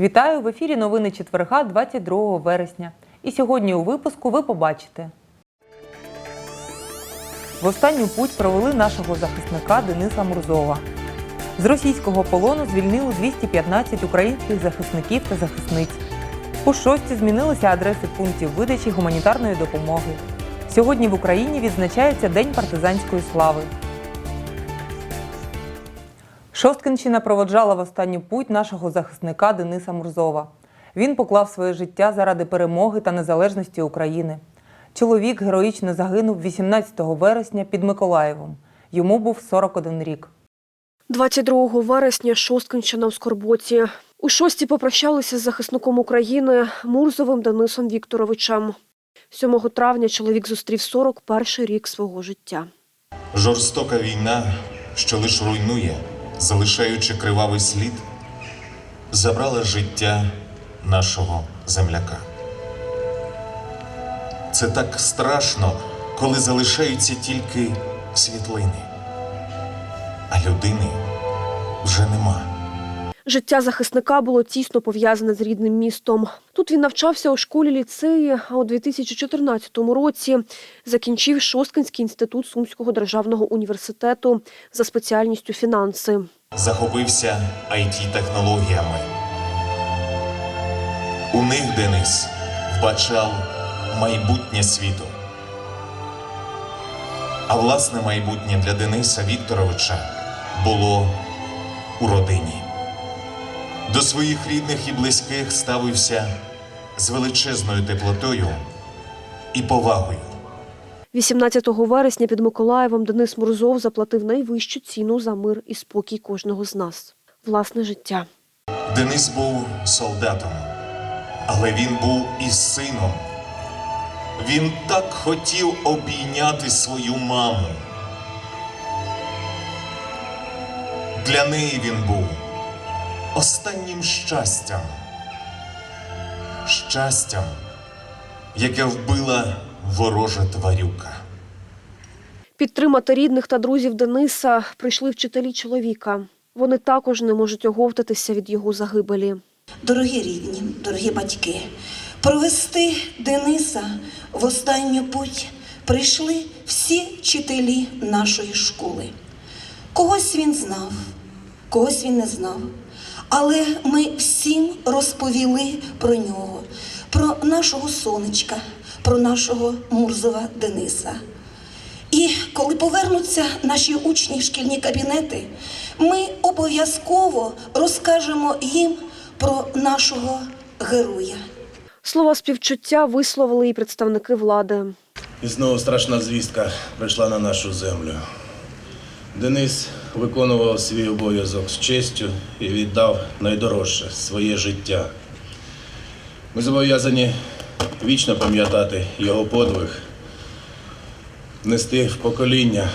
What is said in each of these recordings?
Вітаю в ефірі новини четверга, 22 вересня. І сьогодні у випуску ви побачите. В останню путь провели нашого захисника Дениса Мурзова. З російського полону звільнили 215 українських захисників та захисниць. У шості змінилися адреси пунктів видачі гуманітарної допомоги. Сьогодні в Україні відзначається День партизанської слави. Шосткинщина проводжала в останню путь нашого захисника Дениса Мурзова. Він поклав своє життя заради перемоги та незалежності України. Чоловік героїчно загинув 18 вересня під Миколаєвом. Йому був 41 рік. 22 вересня Шосткинщина в Скорботі. У шості попрощалися з захисником України Мурзовим Денисом Вікторовичем. 7 травня чоловік зустрів 41 рік свого життя. Жорстока війна, що лиш руйнує, залишаючи кривавий слід, забрала життя нашого земляка. Це так страшно, коли залишаються тільки світлини, а людини вже нема. Життя захисника було тісно пов'язане з рідним містом. Тут він навчався у школі ліцеї, а у 2014 році закінчив Шосткинський інститут Сумського державного університету за спеціальністю фінанси. захопився it технологіями У них Денис вбачав майбутнє світу. А власне майбутнє для Дениса Вікторовича було у родині. До своїх рідних і близьких ставився з величезною теплотою і повагою. 18 вересня під Миколаєвом Денис Мурзов заплатив найвищу ціну за мир і спокій кожного з нас власне життя. Денис був солдатом, але він був і сином. Він так хотів обійняти свою маму. Для неї він був останнім щастям. Щастям, яке вбила ворожа тварюка. Підтримати рідних та друзів Дениса прийшли вчителі чоловіка. Вони також не можуть оговтатися від його загибелі. Дорогі рідні, дорогі батьки, провести Дениса в останню путь прийшли всі вчителі нашої школи. Когось він знав, когось він не знав. Але ми всім розповіли про нього, про нашого сонечка, про нашого Мурзова Дениса. І коли повернуться наші учні в шкільні кабінети, ми обов'язково розкажемо їм про нашого героя. Слова співчуття висловили і представники влади. І знову страшна звістка прийшла на нашу землю. Денис виконував свій обов'язок з честю і віддав найдорожче своє життя. Ми зобов'язані вічно пам'ятати його подвиг, нести в покоління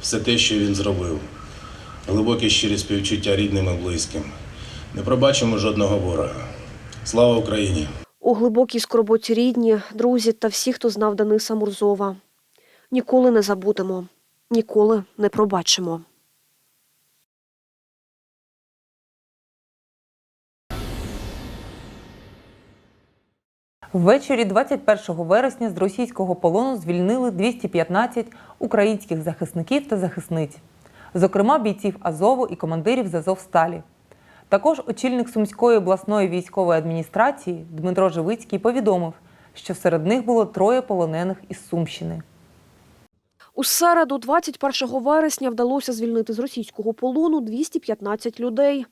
все те, що він зробив. Глибокі щирі співчуття рідним і близьким. Не пробачимо жодного ворога. Слава Україні! У глибокій скорботі рідні, друзі та всі, хто знав Дениса Мурзова. Ніколи не забудемо, ніколи не пробачимо. Ввечері 21 вересня з російського полону звільнили 215 українських захисників та захисниць, зокрема бійців Азову і командирів з Азовсталі. Також очільник Сумської обласної військової адміністрації Дмитро Живицький повідомив, що серед них було троє полонених із Сумщини. У середу, 21 вересня, вдалося звільнити з російського полону 215 людей.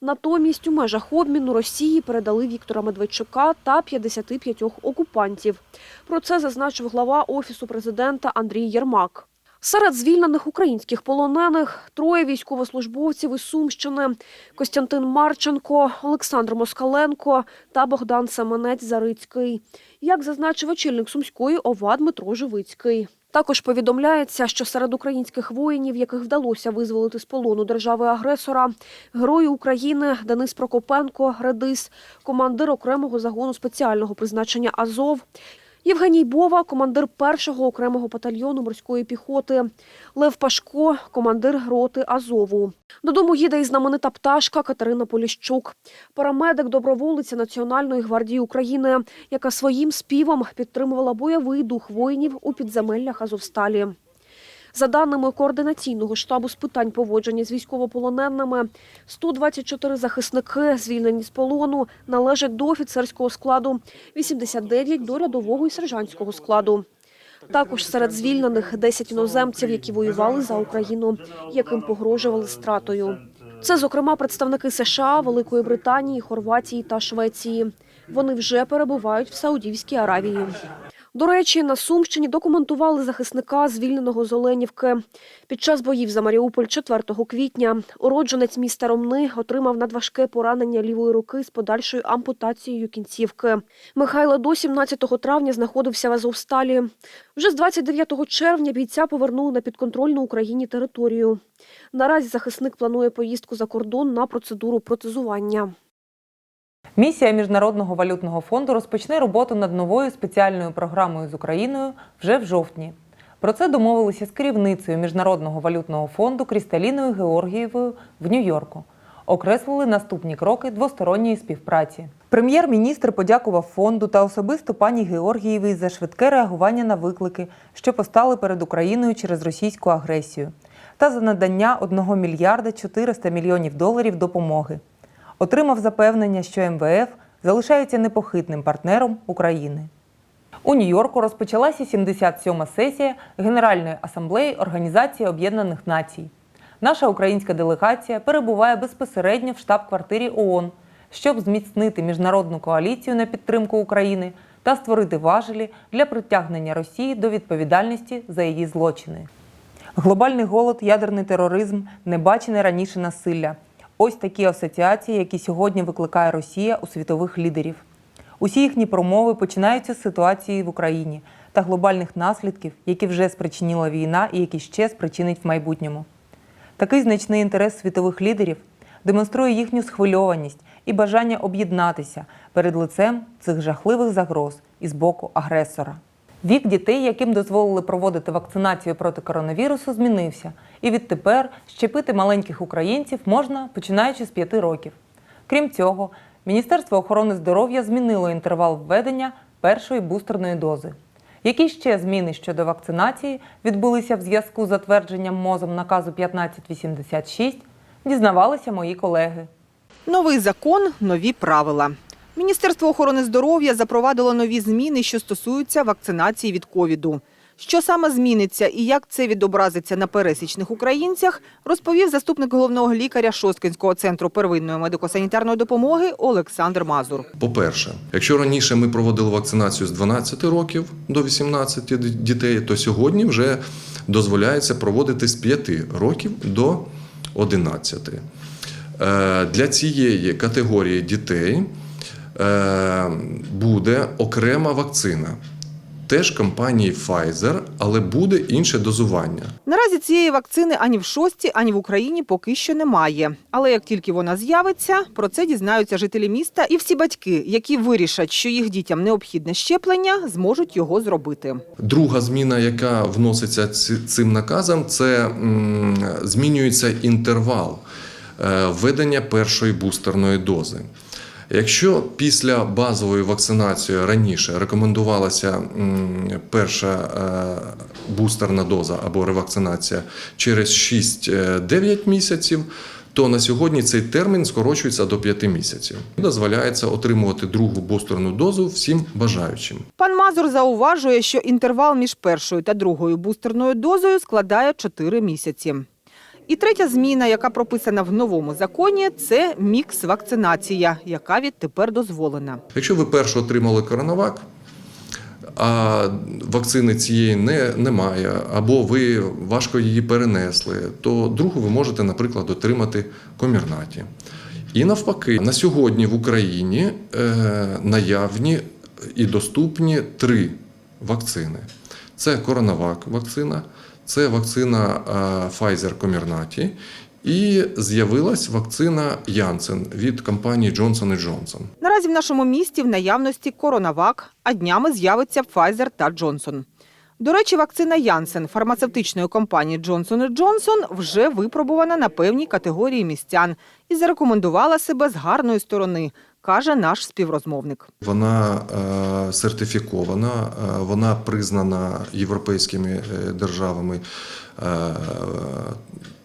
Натомість у межах обміну Росії передали Віктора Медведчука та 55 окупантів. Про це зазначив глава Офісу президента Андрій Єрмак. Серед звільнених українських полонених троє військовослужбовців із Сумщини – Костянтин Марченко, Олександр Москаленко та Богдан Семенець Зарицький. Як зазначив очільник Сумської ОВА Дмитро Живицький. Також повідомляється, що серед українських воїнів, яких вдалося визволити з полону держави-агресора, герої України Денис Прокопенко, Редис, командир окремого загону спеціального призначення Азов, Євгеній Бова, командир першого окремого батальйону морської піхоти. Лев Пашко, командир роти Азову. Додому їде і знаменита пташка Катерина Поліщук, парамедик доброволиця Національної гвардії України, яка своїм співом підтримувала бойовий дух воїнів у підземеллях Азовсталі. За даними координаційного штабу з питань поводження з військовополоненими, 124 захисники, звільнені з полону, належать до офіцерського складу, 89 – до рядового і сержантського складу. Також серед звільнених 10 іноземців, які воювали за Україну, яким погрожували стратою. Це, зокрема, представники США, Великої Британії, Хорватії та Швеції. Вони вже перебувають в Саудівській Аравії. До речі, на Сумщині документували захисника, звільненого з Оленівки. Під час боїв за Маріуполь 4 квітня уродженець міста Ромни отримав надважке поранення лівої руки з подальшою ампутацією кінцівки. Михайло до 17 травня знаходився в Азовсталі. Вже з 29 червня бійця повернули на підконтрольну Україні територію. Наразі захисник планує поїздку за кордон на процедуру протезування. Місія Міжнародного валютного фонду розпочне роботу над новою спеціальною програмою з Україною вже в жовтні. Про це домовилися з керівницею Міжнародного валютного фонду Крісталіною Георгієвою в Нью-Йорку. Окреслили наступні кроки двосторонньої співпраці. Прем'єр-міністр подякував фонду та особисто пані Георгієвій за швидке реагування на виклики, що постали перед Україною через російську агресію, та за надання 1 мільярда 400 мільйонів доларів допомоги отримав запевнення, що МВФ залишається непохитним партнером України. У Нью-Йорку розпочалася 77-ма сесія Генеральної асамблеї Організації Об'єднаних Націй. Наша українська делегація перебуває безпосередньо в штаб-квартирі ООН, щоб зміцнити міжнародну коаліцію на підтримку України та створити важелі для притягнення Росії до відповідальності за її злочини. Глобальний голод, ядерний тероризм, небачене раніше насилля. Ось такі асоціації, які сьогодні викликає Росія у світових лідерів. Усі їхні промови починаються з ситуації в Україні та глобальних наслідків, які вже спричинила війна і які ще спричинить в майбутньому. Такий значний інтерес світових лідерів демонструє їхню схвильованість і бажання об'єднатися перед лицем цих жахливих загроз із боку агресора. Вік дітей, яким дозволили проводити вакцинацію проти коронавірусу, змінився, і відтепер щепити маленьких українців можна починаючи з 5 років. Крім цього, Міністерство охорони здоров'я змінило інтервал введення першої бустерної дози. Які ще зміни щодо вакцинації відбулися в зв'язку з затвердженням МОЗом наказу 1586, дізнавалися мої колеги. Новий закон, нові правила. Міністерство охорони здоров'я запровадило нові зміни, що стосуються вакцинації від ковіду. Що саме зміниться і як це відобразиться на пересічних українцях, розповів заступник головного лікаря Шосткинського центру первинної медико-санітарної допомоги Олександр Мазур. По-перше, якщо раніше ми проводили вакцинацію з 12 років до 18 дітей, то сьогодні вже дозволяється проводити з 5 років до 11. Е, Для цієї категорії дітей буде окрема вакцина. Теж компанії Pfizer, але буде інше дозування. Наразі цієї вакцини ані в шості, ані в Україні поки що немає. Але як тільки вона з'явиться, про це дізнаються жителі міста і всі батьки, які вирішать, що їх дітям необхідне щеплення, зможуть його зробити. Друга зміна, яка вноситься цим наказом, це змінюється інтервал е, введення першої бустерної дози. Якщо після базової вакцинації раніше рекомендувалася перша е, бустерна доза або ревакцинація через 6-9 місяців, то на сьогодні цей термін скорочується до 5 місяців. Дозволяється отримувати другу бустерну дозу всім бажаючим. Пан Мазур зауважує, що інтервал між першою та другою бустерною дозою складає 4 місяці. І третя зміна, яка прописана в новому законі, це мікс-вакцинація, яка відтепер дозволена. Якщо ви першу отримали коронавак, а вакцини цієї не, немає, або ви важко її перенесли, то другу ви можете, наприклад, отримати комірнаті. І навпаки, на сьогодні в Україні е, наявні і доступні три вакцини: це коронавак вакцина, це вакцина е, Pfizer Comirnaty І з'явилась вакцина Янсен від компанії Johnson Johnson. Наразі в нашому місті в наявності коронавак, а днями з'явиться Pfizer та Johnson. До речі, вакцина Янсен фармацевтичної компанії Johnson Johnson вже випробувана на певній категорії містян і зарекомендувала себе з гарної сторони, каже наш співрозмовник. Вона е, сертифікована, е, вона признана європейськими е, державами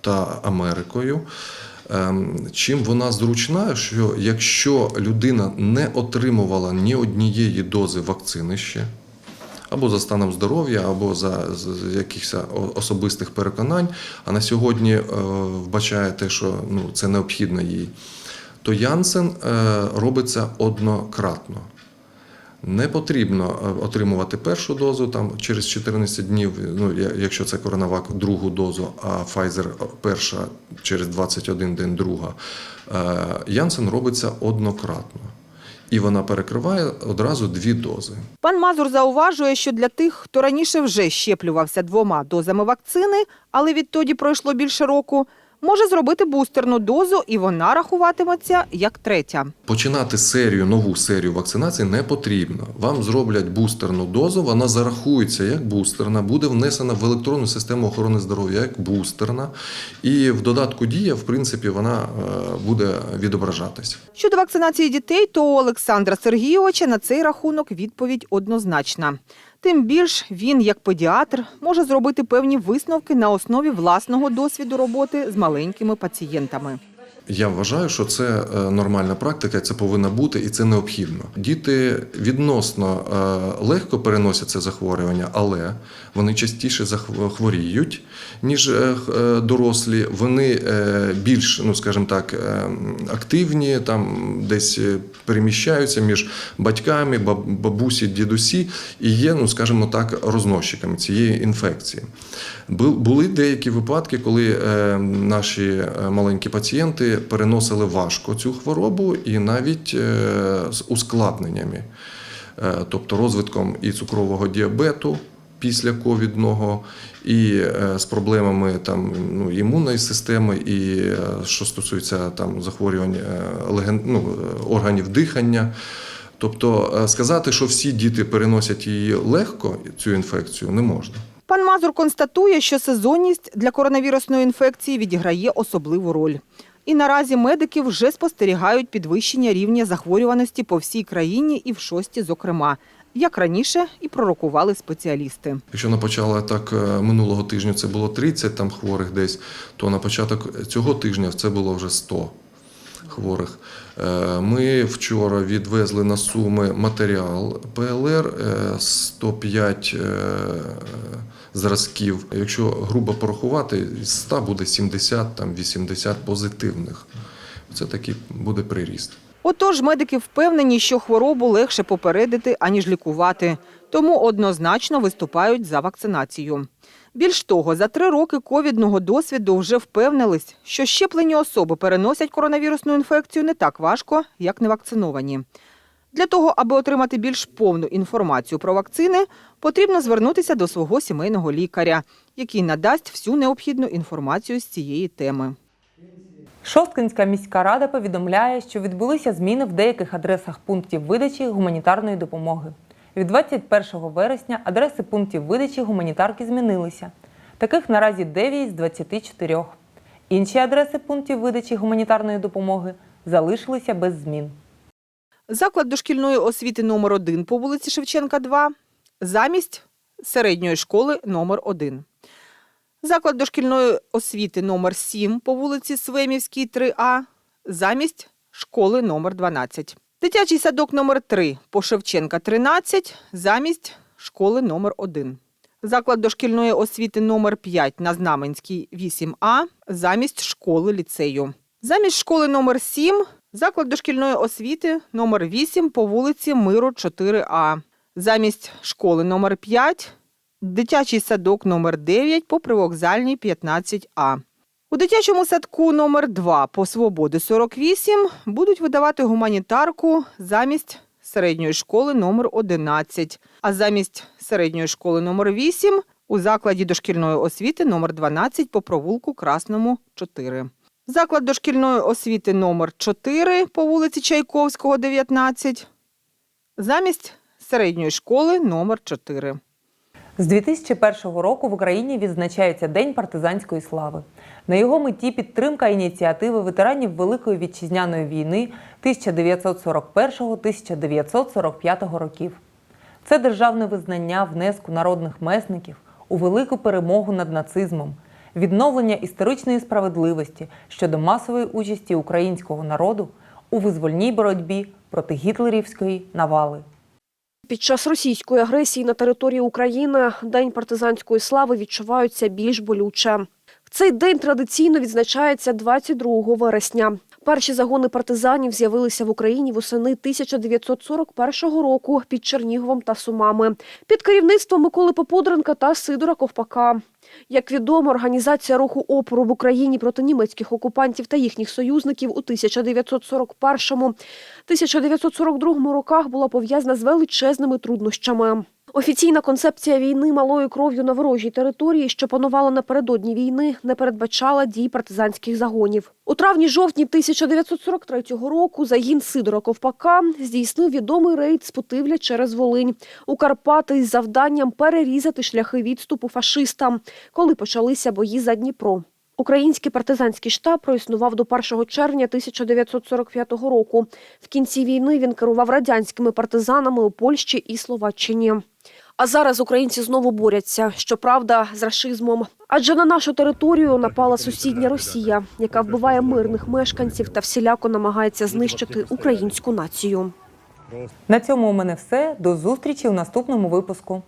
та Америкою. Чим вона зручна, що якщо людина не отримувала ні однієї дози вакцини ще, або за станом здоров'я, або за якихось особистих переконань, а на сьогодні вбачає те, що ну, це необхідно їй, то Янсен е, робиться однократно. Не потрібно е, отримувати першу дозу там через 14 днів, ну якщо це коронавак, другу дозу, а Pfizer перша через 21 день друга. Е, Янсен робиться однократно. І вона перекриває одразу дві дози. Пан Мазур зауважує, що для тих, хто раніше вже щеплювався двома дозами вакцини, але відтоді пройшло більше року, може зробити бустерну дозу, і вона рахуватиметься як третя. Починати серію, нову серію вакцинації не потрібно. Вам зроблять бустерну дозу, вона зарахується як бустерна, буде внесена в електронну систему охорони здоров'я як бустерна. І в додатку дія, в принципі, вона е, буде відображатись. Щодо вакцинації дітей, то у Олександра Сергійовича на цей рахунок відповідь однозначна. Тим більш він, як педіатр, може зробити певні висновки на основі власного досвіду роботи з маленькими пацієнтами. Я вважаю, що це е, нормальна практика, це повинна бути і це необхідно. Діти відносно е, легко переносять це захворювання, але вони частіше захв- хворіють, ніж е, дорослі. Вони більш, ну скажімо так, активні, там десь переміщаються між батьками, бабусі, дідусі і є, ну скажімо так, розносчиками цієї інфекції. Бу- Були деякі випадки, коли наші маленькі пацієнти переносили важко цю хворобу і навіть е, з ускладненнями, Е, тобто розвитком і цукрового діабету після ковідного, і е, з проблемами там, ну, імунної системи, і що стосується там, захворювань ну, органів дихання. Тобто сказати, що всі діти переносять її легко, цю інфекцію, не можна. Пан Мазур констатує, що сезонність для коронавірусної інфекції відіграє особливу роль. І наразі медики вже спостерігають підвищення рівня захворюваності по всій країні і в шості, зокрема, як раніше і пророкували спеціалісти. Якщо на початок так е, минулого тижня це було 30 там хворих десь, то на початок цього тижня це було вже 100 хворих. Е, Ми вчора відвезли на суми матеріал ПЛР е, 105 е, зразків. Якщо грубо порахувати, з 100 буде 70 там 80 позитивних. Це такий буде приріст. Отож, медики впевнені, що хворобу легше попередити, аніж лікувати, тому однозначно виступають за вакцинацію. Більш того, за три роки ковідного досвіду вже впевнились, що щеплені особи переносять коронавірусну інфекцію не так важко, як невакциновані. Для того, аби отримати більш повну інформацію про вакцини, потрібно звернутися до свого сімейного лікаря, який надасть всю необхідну інформацію з цієї теми. Шосткинська міська рада повідомляє, що відбулися зміни в деяких адресах пунктів видачі гуманітарної допомоги. Від 21 вересня адреси пунктів видачі гуманітарки змінилися. Таких наразі 9 з 24. Інші адреси пунктів видачі гуманітарної допомоги залишилися без змін. Заклад дошкільної освіти номер 1 по вулиці Шевченка, 2 замість середньої школи номер 1 Заклад дошкільної освіти номер 7 по вулиці Свемівській, 3А замість школи номер 12 Дитячий садок номер 3 по Шевченка, 13 замість школи номер 1 Заклад дошкільної освіти номер 5 на Знаменській 8А замість школи ліцею. Замість школи номер 7 заклад дошкільної освіти номер 8 по вулиці Миру 4А. Замість школи номер 5 дитячий садок номер 9 по привокзальній 15А. У дитячому садку номер 2 по Свободи 48 будуть видавати гуманітарку замість середньої школи номер 11, а замість середньої школи номер 8 у закладі дошкільної освіти номер 12 по провулку Красному 4. Заклад дошкільної освіти номер 4 по вулиці Чайковського, 19, замість середньої школи номер 4. З 2001 року в Україні відзначається День партизанської слави. На його меті підтримка ініціативи ветеранів Великої вітчизняної війни 1941-1945 років. Це державне визнання внеску народних месників у велику перемогу над нацизмом, відновлення історичної справедливості щодо масової участі українського народу у визвольній боротьбі проти гітлерівської навали. Під час російської агресії на території України День партизанської слави відчуваються більш болюче. Цей день традиційно відзначається 22 вересня. Перші загони партизанів з'явилися в Україні восени 1941 року під Черніговом та Сумами під керівництвом Миколи Попудренка та Сидора Ковпака. Як відомо, організація руху опору в Україні проти німецьких окупантів та їхніх союзників у 1941-1942 роках була пов'язана з величезними труднощами. Офіційна концепція війни малою кров'ю на ворожій території, що панувала напередодні війни, не передбачала дій партизанських загонів. У травні-жовтні 1943 року загін Сидора Ковпака здійснив відомий рейд з Путивля через Волинь у Карпати із завданням перерізати шляхи відступу фашистам, коли почалися бої за Дніпро. Український партизанський штаб проіснував до 1 червня 1945 року. В кінці війни він керував радянськими партизанами у Польщі і Словаччині. А зараз українці знову борються, щоправда, з рашизмом. Адже на нашу територію напала сусідня Росія, яка вбиває мирних мешканців та всіляко намагається знищити українську націю. На цьому у мене все. До зустрічі у наступному випуску.